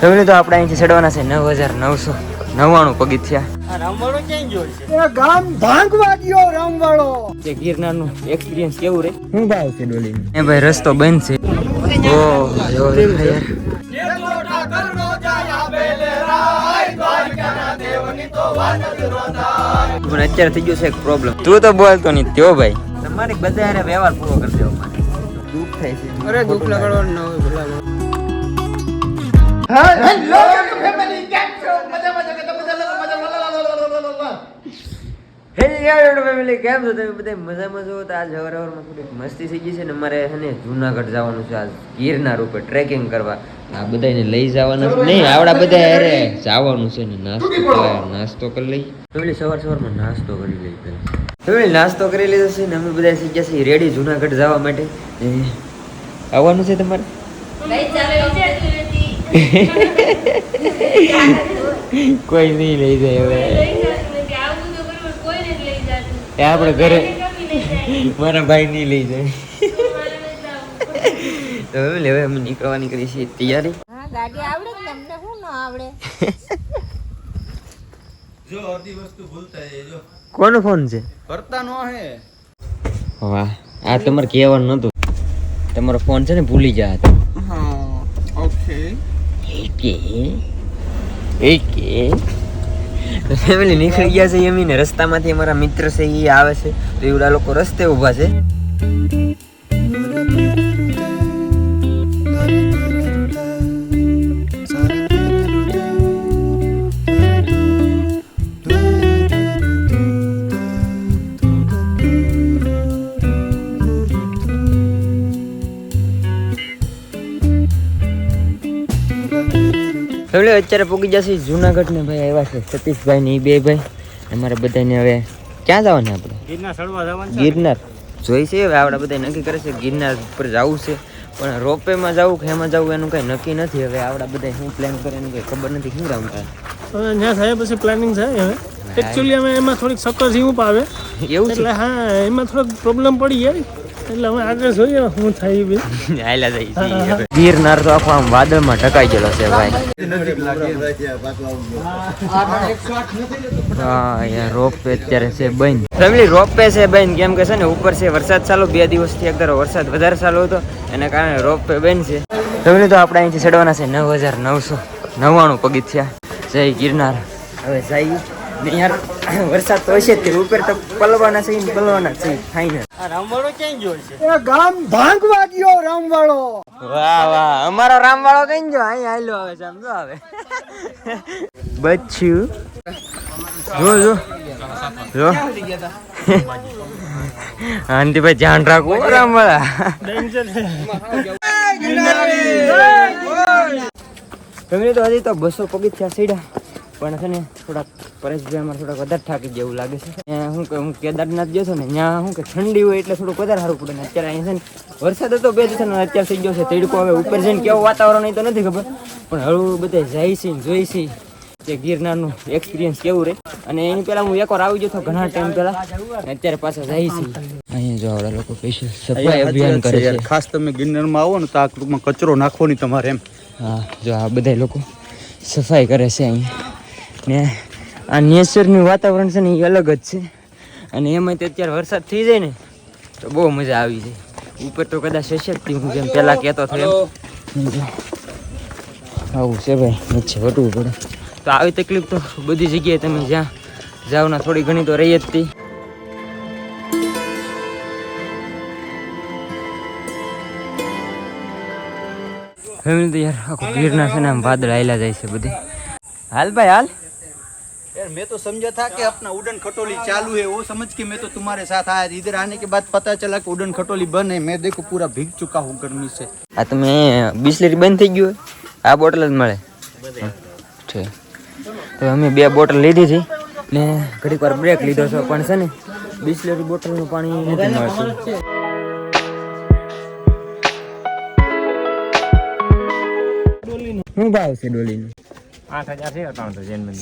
હવે તો આપણે અહીંથી ચડવાના છે નવ હજાર નવસો નવ્વાણું પગથિયા એ ગામ ભાંગવા ગયો રામવાળો. જે ગિરનારનું એક્સપિરિયન્સ કેવું રે? શું ભાવ છે ડોલીનો એ ભાઈ રસ્તો બંધ છે. ઓ જો પણ અત્યારે થઈ ગયું છે એક પ્રોબ્લેમ તું તો બોલતો નહીં તો ભાઈ. તમારે બધા વ્યવહાર પૂરો કરી દેવો દુઃખ થાય છે. અરે દુઃખ લગાડવાનું હેલો ફેમિલી કેમ છો તમે બધા મજામાં છો તો આજ હવાર મસ્તી થઈ છે ને અમારે છે જુનાગઢ જવાનું છે આજ ગીરના રૂપે ટ્રેકિંગ કરવા આ બધાને લઈ જવાના છે નહીં આવડા બધા અરે જવાનું છે ને નાસ્તો. નાસ્તો કરી લઈ ફેમિલી સવાર સવારમાં નાસ્તો કરી લઈ પહેલા નાસ્તો કરી લીધો છે ને અમે બધા થઈ ગયા છીએ રેડી જુનાગઢ જવા માટે આવવાનું છે તમારે કોઈ નહીં લઈ જાય હવે. એ આપણે ઘરે મારા ભાઈ નહીં લઈ જાય. તો હવે હવે અમે નીકળવાની છીએ તૈયારી. હા ગાડી આવડે તમને શું ન આવડે? કોનો ફોન છે? કરતા નો હે. વાહ આ તમારે કહેવાનું નતું. તમારો ફોન છે ને ભૂલી જાય હા ઓકે એકે ઓકે ફેમિલી નીકળી ગયા છે એમીને રસ્તામાંથી અમારા મિત્ર છે એ આવે છે તો એવડા લોકો રસ્તે ઊભા છે ફેમિલી અત્યારે પૂગી જશે જુનાગઢ ને ભાઈ આવ્યા છે સતીશભાઈ ને બે ભાઈ. અમારે બધાને હવે ક્યાં જવાના આપણે? ગિરનાર જવાનું ગિરનાર. જોઈ છે હવે આપણે બધા નક્કી કરે છે ગિરનાર પર જવું છે. પણ રોપવેમાં જવું કે એમાં જવું એનું કઈ નક્કી નથી. હવે આપણા બધા શું પ્લાન કરે એનું કઈ ખબર નથી. શું રમતા ત્યાં થાય પછી પ્લાનિંગ થાય હવે. એકચ્યુઅલી અમે એમાં થોડીક સક્કર ઝીવું પાવે એવું એટલે હા એમાં થોડોક પ્રોબ્લેમ પડી જાય. એટલે આગળ જોઈએ શું થાય બી. ગિરનાર તો આખો આમ વાદળમાં ઢકાઈ ગયેલો છે ભાઈ. હા યાર રોપવે અત્યારે છે બંધ. ફેમિલી રોપવે છે બંધ. કેમ કે છે ને ઉપર છે વરસાદ ચાલુ બે દિવસથી અત્યારે વરસાદ વધારે ચાલુ હતો એના કારણે રોપવે બંધ છે. ફેમિલી તો આપણે અહીંથી ચડવાના છે નવ હજાર નવસો નવ્વાણું પગથિયા. જય ગિરનાર. હવે યાર વરસાદ તો હશે જ તે ઉપર તો પલવાના છે ને પલવાના છે ફાઈનલ રામવાળો ક્યાં ગયો છે? એ ગામ ભાંગવા ગયો રામવાળો. વાહ વાહ. અમારો રામવાળો કઈ ગયો? અહીં આયલો આવે છે આમ જો આવે. બચ્યું જો જો. જો. આંટીભાઈ ધ્યાન રાખવું હો રામવાળા. ડેન્જર છે તમે તો હજી તો બસો પગથિયા સીડા પણ છે ને થોડાક પરેશભાઈ અમારે થોડાક વધારે થાકી જેવું લાગે છે. હું કે હું કેદારનાથ ગયો છું ને ત્યાં હું કે ઠંડી હોય એટલે થોડુંક વધારે સારું પડે ને. અત્યારે અહીં છે ને વરસાદ હતો બે દિવસ અત્યારે થઈ ગયો છે તડકો. હવે ઉપર જઈને કેવું વાતાવરણ તો નથી ખબર પણ હળવું બધા જાય છે જોઈ છે તે ગિરનારનું એક્સપિરિયન્સ કેવું રહે. અને એની પહેલાં હું એકવાર આવી ગયો હતો ઘણા ટાઈમ પહેલા અત્યારે પાછા જાય છે. અહીંયા જો આવડા લોકો સ્પેશિયલ સફાઈ અભિયાન કરે છે ખાસ તમે ગિરનારમાં આવો ને તો આ કચરો નાખવો નહીં તમારે એમ. હા જો આ બધા લોકો સફાઈ કરે છે અહીંયા ને આ નેચરનું વાતાવરણ છે ને એ અલગ જ છે. અને એમાં તો અત્યારે વરસાદ થઈ જાય ને, તો બહુ મજા આવી જાય ઉપર તો કદાચ હશે જ હું જેમ પહેલાં કહેતો થયો આવું છે ભાઈ નીચે વટવું પડે. તો આવી તકલીફ તો બધી જગ્યાએ તમે જ્યાં જાઓ ના થોડી ઘણી તો રહી જ હતી. ફેમિલી તો યાર આખું ગીરના છે ને આમ વાદળ આવેલા જાય છે બધે. હાલ ભાઈ, હાલ. यार मैं तो समझा था कि अपना उड़न खटोली चालू है वो समझ के मैं तो तुम्हारे साथ आया इधर आने के बाद पता चला कि उड़न खटोली बंद है मैं देखो पूरा भीग चुका हूँ गर्मी से આ તમે બિસ્લેરી બંધ થઈ ગયું હોય આ બોટલ જ મળે ઠીક તો અમે બે બોટલ લીધી હતી ને ઘડીક વાર બ્રેક લીધો છે પણ છે ને બિસ્લેરી બોટલનું પાણી નથી મળતું શું ભાવ છે ડોલીનો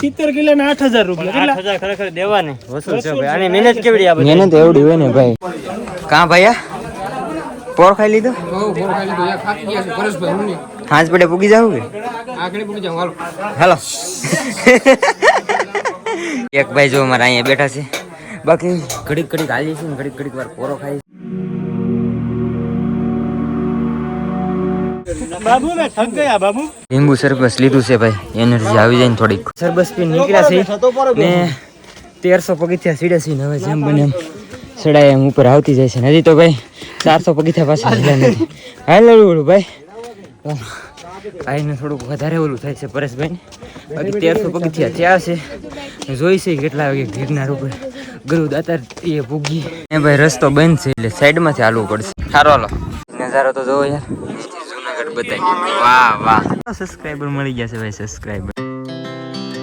સિત્તેર કિલો ને આઠ હજાર રૂપિયા. કેટલા? મહેનત એવડી હોય ને ભાઈ. કાં ભાઈ પોર ખાઈ લીધો? પડે પૂગી જાવ કે? આગળ હાલો. હાલો. એક ભાઈ જો અમારા અહીંયા બેઠા છે. બાકી ઘડીક ઘડીક હાલી છે ઘડીક ઘડીક વાર પોરો ખાઈ બાબુ મેં થક ગયા બાબુ. લીંબુ સરબસ લીધું છે ભાઈ. એનર્જી આવી જાય ને થોડીક. સરબસ પી નીકળ્યા છે ને તેરસો પગથિયા સીડે છે હવે જેમ બને એમ સડાય એમ ઉપર આવતી જાય છે હજી તો ભાઈ ચારસો પગથિયા પાછા હાલ્યા નથી. હાલ ઓલું ભાઈ. આઈને થોડુંક વધારે ઓલું થાય છે પરેશભાઈ બાકી તેરસો પગથિયા ત્યાં છે. જોઈ છે કેટલા વાગે ગિરનાર ઉપર ગરુ દાતાર એ ભૂગી. એ ભાઈ રસ્તો બંધ છે એટલે સાઈડમાંથી હાલવું પડશે. સારો હાલો. નજારો તો જોવો યાર. જુનાગઢ બતાવી વાહ વાહ સબસ્ક્રાઈબર મળી ગયા છે ભાઈ subscriber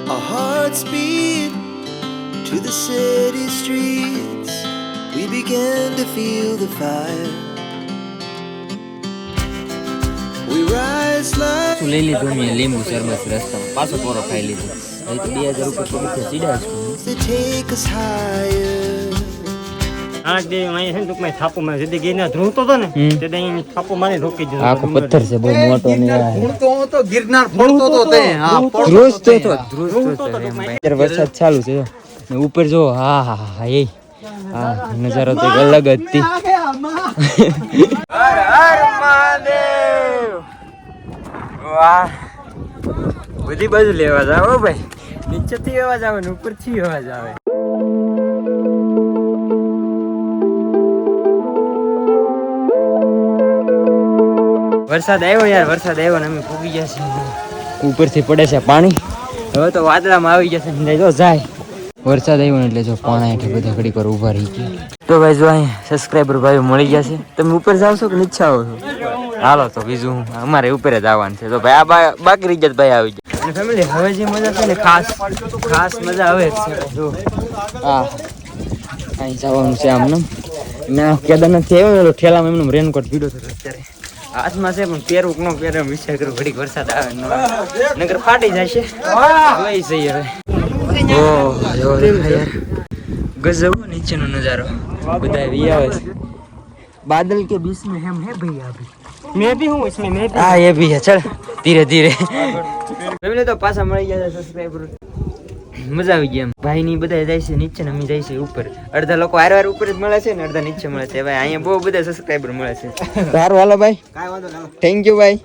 Our hearts beat to the city streets. We began to feel the fire. We rise like શું લઈ લીધું મેં લીંબુ શરબત રસ્તામાં પાછો પોરો ખાઈ લીધો હવે તો બે હજાર રૂપિયા પગથિયા સીધા છું that take us higher. આ જે અહીંયા છે ને ટૂંકમાં થાપો માં ધ્રુવતો હતો ને તે થાપો મારી રોકી દીધો. આખો પથ્થર છે બહુ મોટો ને આ. હતો ગિરનાર ફોડતો હતો તે હા વરસાદ ચાલુ છે ને ઉપર જો હા હા હા હા એ. હા નજારો તો અલગ જ હતી. હર હર મહાદેવ. વાહ. બધી બાજુ લેવા જાવ હો ભાઈ. નીચેથી અવાજ આવે ને ઉપરથી અવાજ આવે. વરસાદ આવ્યો યાર વરસાદ આવ્યો ને અમે ફૂગી ગયા છીએ. ઉપરથી પડે છે પાણી. હવે તો વાદળામાં આવી ગયા છે જો જાય. વરસાદ આવ્યો ને એટલે જો પાણા એટલે બધા ઘડી પર ઊભા રહી ગયા. તો ભાઈ જો અહીં સબસ્ક્રાઈબર ભાઈઓ મળી ગયા છે તમે ઉપર જાવ છો કે નીચે આવો છો? હાલો તો બીજું અમારે ઉપર જ આવવાનું છે. તો ભાઈ આ બા- બાકી રીજત ભાઈ આવી ગયા. અને ફેમિલી હવે જે મજા છે ને ખાસ ખાસ મજા આવે છે જો. હા. અહીં જવાનું છે આમને. ના કેદારનાથ આવ્યો ઠેલામાં એમનું રેનકોટ પીડો છે અત્યારે. હાથમાં છે પણ પહેરવું કે ન પહેરે એમ વિચાર કરું ઘડીક વરસાદ આવે ન આવે. નકર ફાટી જાય છે જોઈ જઈએ હવે ઓહ જો દેખાય યાર ગજબ હો નીચેનો નજારો બધા વી આવે છે बादल के बीच में हम है भैया अभी મેં બી હું इसमें મેં हाँ ये भी है चल धीरे धीरे ફેમિલી તો પાછા મળી ગયા છે સબસ્ક્રાઇબર મજા આવી ગઈ એમ. ભાઈ ની બધા જાય છે નીચે ને અમે જાય છે ઉપર. અડધા લોકો હાર વાર ઉપર જ મળે છે ને અડધા નીચે મળે છે. ભાઈ અહીંયા બહુ બધા સબસ્ક્રાઈબર મળે છે. સારું હાલો ભાઈ. થેન્ક યુ ભાઈ.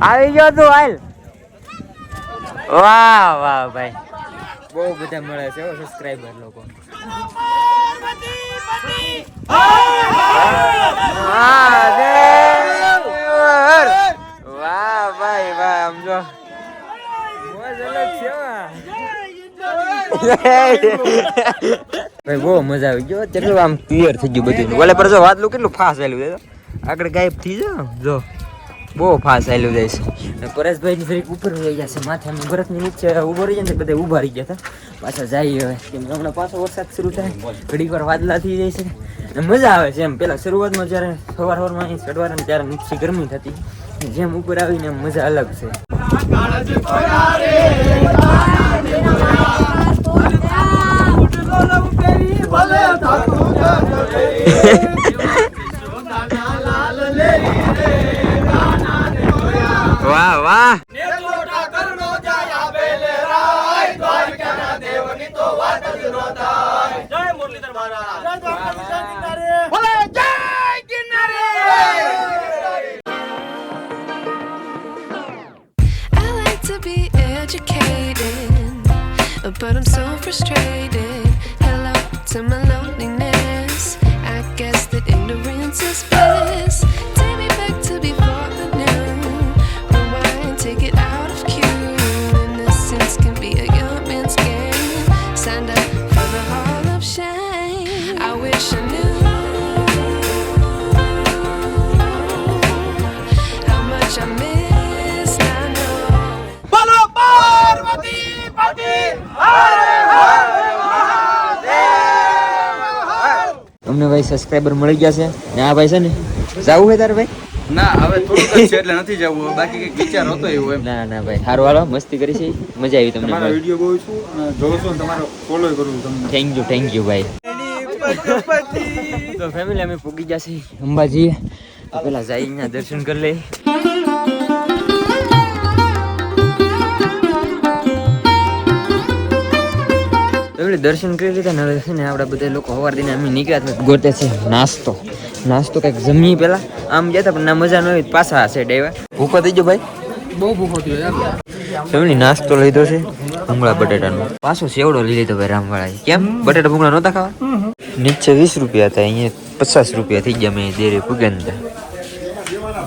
આવી ગયો તું હાલ. વાહ વાહ ભાઈ. બહુ બધા મળે છે સબસ્ક્રાઇબર લોકો. મહાદેવ! વાહ ભાઈ વાહ આમ જો. મોજ અલગ છે વાહ. ભાઈ બહુ મજા આવી ગયો કેટલું આમ ક્લિયર થઈ ગયું બધું. ઓલે પર જો વાદલું કેટલું ફાસ્ટ આવેલું છે આગળ ગાયબ થઈ જાય જો. બહુ ફાસ આવેલું જાય છે. અને પરેશભાઈ ની ફરી ઉપર રહી ગયા છે માથે આમ બરફની નીચે ઊભો રહી જાય ને બધા ઊભા રહી ગયા હતા. પાછા જાય હવે. કેમ હમણાં પાછો વરસાદ શરૂ થાય ઘડીક વાર વાદલા થઈ જાય છે. મજા આવે છે એમ. પેલા શરૂઆતમાં જ્યારે સવાર સવારમાં ચડવાનું ત્યારે નીચે ગરમી થતી. જેમ ઉપર આવીને મજા અલગ છે. વાહ સબસ્ક્રાઇબર મળી ગયા છે. ને આ ભાઈ છે ને જાવું હોય તારે ભાઈ? ના હવે થોડુંક છે એટલે નથી જવું. બાકી કઈ વિચાર હતો એવું એમ. ના ના ભાઈ સારું હાલો મસ્તી કરી છે. મજા આવી તમને તમારો વીડિયો બહુ છું અને જોઉં છું તમારો ફોલો કરું તમને. થેન્ક યુ થેન્ક યુ ભાઈ. તો ફેમિલી અમે પૂગી જશે અંબાજી. તો પેલા જઈ અહીંયા દર્શન કરી લઈ એટલે દર્શન કરી લીધા ને હવે છે ને આપણે બધા લોકો સવાર દિને અમે નીકળ્યા ગોતે છે નાસ્તો. નાસ્તો કંઈક જમીએ પેલા આમ ગયા હતા પણ ના મજા ન આવી પાછા હશે ડેવા ભૂખો થઈ ગયો ભાઈ? બહુ ભૂખો થયો યાર. નાસ્તો લીધો છે ભૂંગળા બટેટાનો. પાછો સેવડો લઈ લીધો ભાઈ રામવાળાએ. કેમ? બટેટા ભૂંગળા નહોતા ખાવા? નીચે વીસ રૂપિયા હતા અહીંયા પચાસ રૂપિયા થઈ ગયા મેં દેરે પુગંદા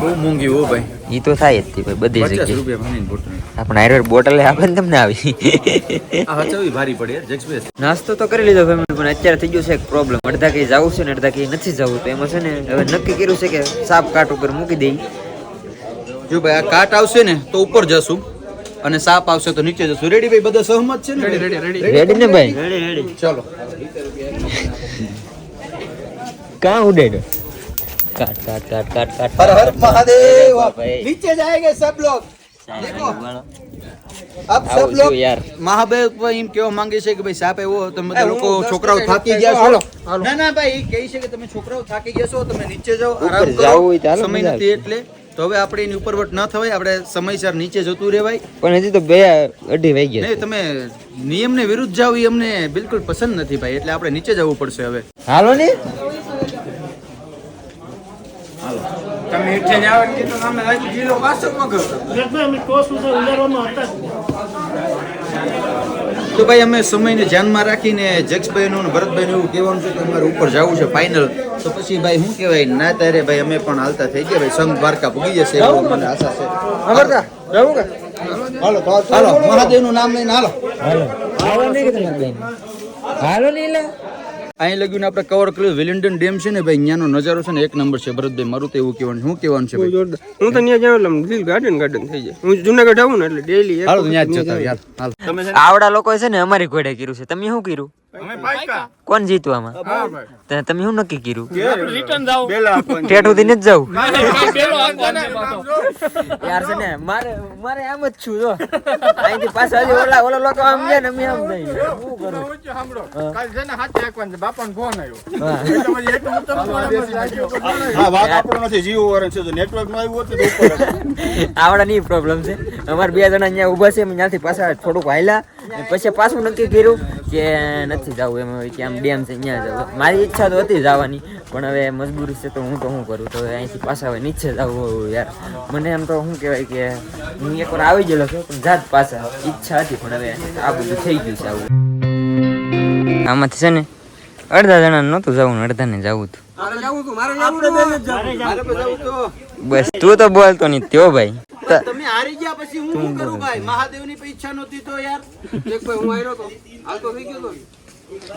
બહુ મોંઘી હો ભાઈ. એ તો થાય જ ભાઈ બધી જગ્યાએ. રૂપિયા ભાની બોટલ. આપણે આયુર્વેદ બોટલ આપે ને તમને આવી. આ ભારી પડે નાસ્તો તો કરી લીધો ફેમિલી પણ અત્યારે થઈ ગયું છે એક પ્રોબ્લેમ અડધા કઈ જવું છે ને અડધા કઈ નથી જવું. તો એમાં છે ને હવે નક્કી કર્યું છે કે સાપ કાટ ઉપર મૂકી દઈ. જો ભાઈ આ કાટ આવશે ને તો ઉપર જશું અને સાપ આવશે તો નીચે જશું. રેડી ભાઈ? બધા સહમત છે ને રેડી રેડી રેડી ને ભાઈ? ચલો. કાં ઉડેડો काट काट काट काट काट हर हर महादेव नीचे जाएंगे सब लोग अब सब लोग यार મહાદેવ ભાઈ એમ કેવા માંગે છે કે ભાઈ સાપ એવો તમે બધા લોકો છોકરાઓ થાકી ગયા છો. ના ના ભાઈ એ કહે છે કે તમે છોકરાઓ થાકી ગયા છો તમે નીચે જાઓ આરામ કરો. સમય નથી એટલે. તો હવે આપણે એની ઉપર ઉપરવટ ન થવાય આપણે સમયસર નીચે જતું રહેવાય. પણ હજી તો બે અઢી વાગ્યા નહીં તમે નિયમને વિરુદ્ધ જાવ એ અમને બિલકુલ પસંદ નથી ભાઈ એટલે આપણે નીચે જવું પડશે હવે. હાલો ને? તમે એટલે જ આવે કીધું અમે હજી જીલો પાછો તો ભાઈ અમે સમયને ધ્યાનમાં રાખીને જક્ષભાઈનું અને ભરતભાઈનું એવું કહેવાનું છે કે અમારે ઉપર જવું છે ફાઇનલ તો પછી ભાઈ શું કહેવાય? ના તારે ભાઈ અમે પણ હાલતા થઈ ગયા. ભાઈ સંઘ દ્વારકા ભૂગી જશે એવું મને આશા છે. હાલો. મહાદેવનું નામ લઈને હાલો. હાલો. હાલો નહીં હાલો નહીં અહીં લગ્યું આપણે કવર કર્યું વિલિન્ડન ડેમ છે ને ભાઈ અહીંયાનો નજારો છે ને એક નંબર છે. ભરતભાઈ મારું તો એવું કહેવાનું શું કહેવાનું છે જોરદાર હું તો ત્યાં જાઉં એટલે દિલ ગાર્ડન ગાર્ડન થઈ જાય. હું જુનાગઢ આવું ને એટલે ડેલી હાલો ત્યાં જ જતા યાર હાલ. આવડા લોકો છે ને અમારી ઘોડે કર્યું છે. તમે શું કર્યું? કોણ જીતું આમાં? તમે શું નક્કી કર્યું? ઠેઠ સુધી નથી જવું યાર છે ને મારે મારે આમ જ છું જો. અહીંથી પાછા હજી ઓલા ઓલા લોકો આમ જાય ને અમે આમ જઈએ. શું કરું હા. આવડા નહીં પ્રોબ્લેમ છે. અમારે બે જણા અહીંયા ઊભા છે ત્યાંથી પાછા થોડુંક હાલ્યા. પછી પાછું નક્કી કર્યું કે નથી જવું એમ હવે કે આમ ડેમ છે ત્યાં જવું. મારી ઈચ્છા તો હતી જવાની પણ હવે મજબૂરી છે તો હું તો શું કરું. તો અહીંથી પાછા હવે નીચે જવું યાર. મને એમ તો શું કહેવાય કે હું એકવાર આવી ગયેલો છું પણ જાત પાછા ઈચ્છા હતી પણ હવે આ બધું થઈ ગયું છે આવું. આમાંથી છે ને અડધા જણા નહોતું જવું ને અડધાને જવું હતું. બસ તું તો બોલતો નહીં ત્યો ભાઈ. તમે હારી ગયા પછી હું શું કરું ભાઈ? મહાદેવની પણ ઈચ્છા નહોતી તો યાર.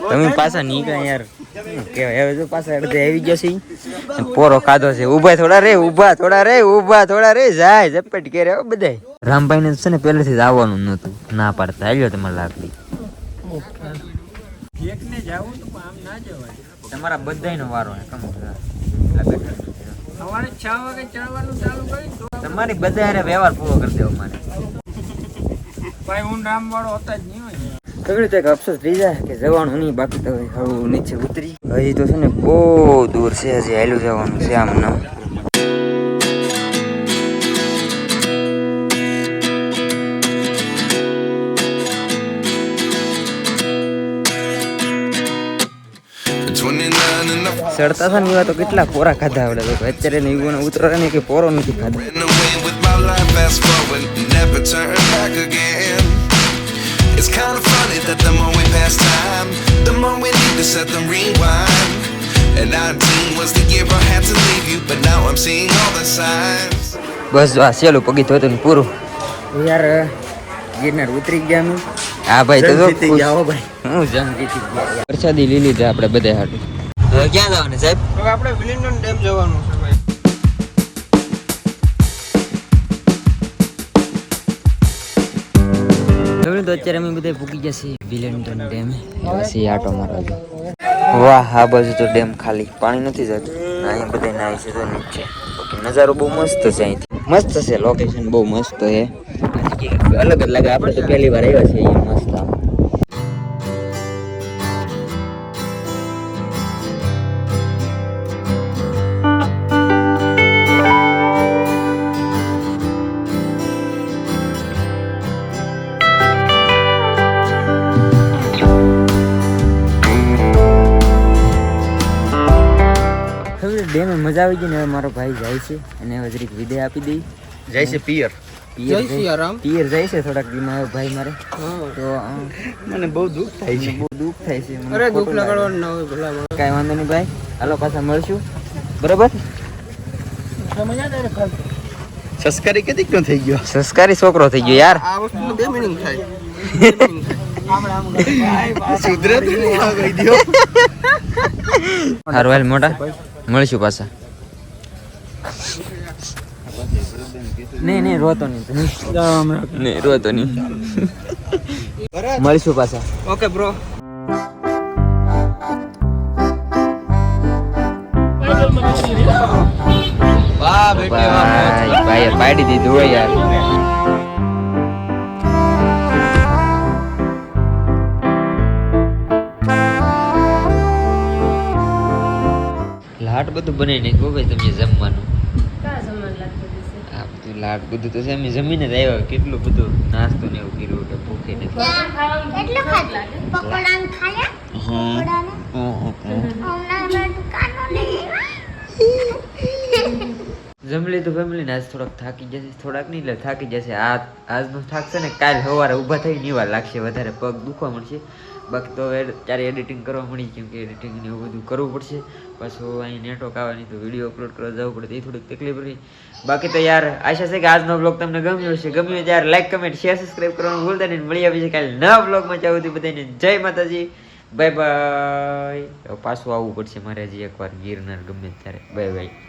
તમે પાછા નીકળ્યા યાર. કે કહેવાય હવે જો પાછા અડધે આવી ગયો છે. પોરો ખાધો છે. ઊભા થોડા રે ઊભા થોડા રે ઊભા થોડા રે. જાય ઝપટ કે રે બધાય. રામભાઈ ને છે ને પહેલેથી જ આવવાનું નહોતું. ના પાડતા. આવ્યો તમારે લાકડી. તમારા બધાયનો વારો હે કમ તમારી બધા હારે વ્યવહાર પૂરો કરી દેવો મારે. કગડી તો એક અફસોસ થઈ જાય કે જવાનું નહીં બાકી તો હવે નીચે ઉતરી. હજી તો છે ને બહુ દૂર છે હજી હેલું જવાનું છે આમ નામ ચડતા હતા ને એવા તો કેટલા પોરા ખાધા આવડે લોકો અત્યારે ને યુવાનો ઉતરે ને કે પોરો નથી ખાધા Ran away with my life, fast forward, never turn back again. It's kind of funny that the more we pass time, the more we need to set them rewind. And 19 was the year I had to leave you, but now I'm seeing all the signs. બસ જો આ સેલું પગી થતું ને પૂરું યાર ગિરનાર ઉતરી ગયા અમે હા ભાઈ તો જો ખુશ. હું જમ જીતી ગયા પ્રસાદી લઈ લીધી આપણે બધે હાટું હવે ક્યાં જવાનું સાહેબ? હવે આપણે વિલિંગડન ડેમ જવાનું છે ભાઈ. તો અત્યારે અમે બધા પૂકી જશે વિલેન્ટન ડેમ. પછી આટો મારવા વાહ આ બાજુ તો ડેમ ખાલી. પાણી નથી જતું. અહીંયા બધા નાય છે તો નીચે. નજારો બહુ મસ્ત છે અહીંથી. મસ્ત છે લોકેશન બહુ મસ્ત છે. અલગ જ લાગે. આપણે તો પહેલી વાર આવ્યા છે મસ્ત આમ. મજા આવી ગઈ ને હવે મારો ભાઈ જાય છે અને હવે જરીક વિદાય આપી દઈ. જાય છે પિયર. પિયર જાય- પિયર જાય છે થોડાક દીમાં હવે ભાઈ મારે. તો મને બહુ દુઃખ થાય છે. બહુ દુઃખ થાય છે. મને અરે દુઃખ. લગાડવાનું ના હોય ભલા કાંઈ વાંધો નહીં ભાઈ. હાલો પાછા મળશું. બરોબર? સંસ્કારી કેદી ક્યાં થઈ ગયો? સંસ્કારી છોકરો થઈ ગયો યાર. આ વસ્તુનો બે મિનિંગ થાય. સુધરે નહીં આ દ્યો. મોટા. મળશું પાછા નહીં નહીં રોતો નહીં તું. નહીં રોતો નહીં મળશું પાછા ઓકે બ્રો વાહ બેટે વાહ ભાઈ ભાઈએ પાડી દીધું હોય યાર બનાવી નાખ્યું ભાઈ તમે જમવાનું. આ બધું તો અમે જમીને જ આવ્યા કેટલું બધું નાસ્તો ને એવું કર્યું કે ભૂખે નથી કેટલું ખાધું? પકોડા ખાયા? પકોડાને? હમણાં દુકાનો નહીં. જમી તો ફેમિલી ને આજ થોડાક થાકી જશે. થોડાક નહીં એટલે થાકી જશે. આજ આજનો થાકશે ને કાલ સવારે ઊભા થઈ ની વાર લાગશે. વધારે પગ દુખવા મળશે. બાકી તો ત્યારે એડિટિંગ કરવા મળી કેમ કે એડિટિંગ ને એવું બધું કરવું પડશે. પાછું અહીં નેટવર્ક આવવાની તો વીડિયો અપલોડ કરવા જવું પડે એ થોડીક તકલીફ રહી. બાકી તો યાર, આશા છે કે આજનો બ્લોગ તમને ગમ્યો હશે. ગમ્યો ત્યારે લાઈક કમેન્ટ શેર સબસ્ક્રાઈબ કરવાનું ભૂલતા નહીં. મળી આવી છે કાલે નવા બ્લોગમાં ચાવું હતી બધાને જય માતાજી. બાય બાય પાછું આવવું પડશે મારે હજી એકવાર ગિરનાર ગમે ત્યારે. Bye bye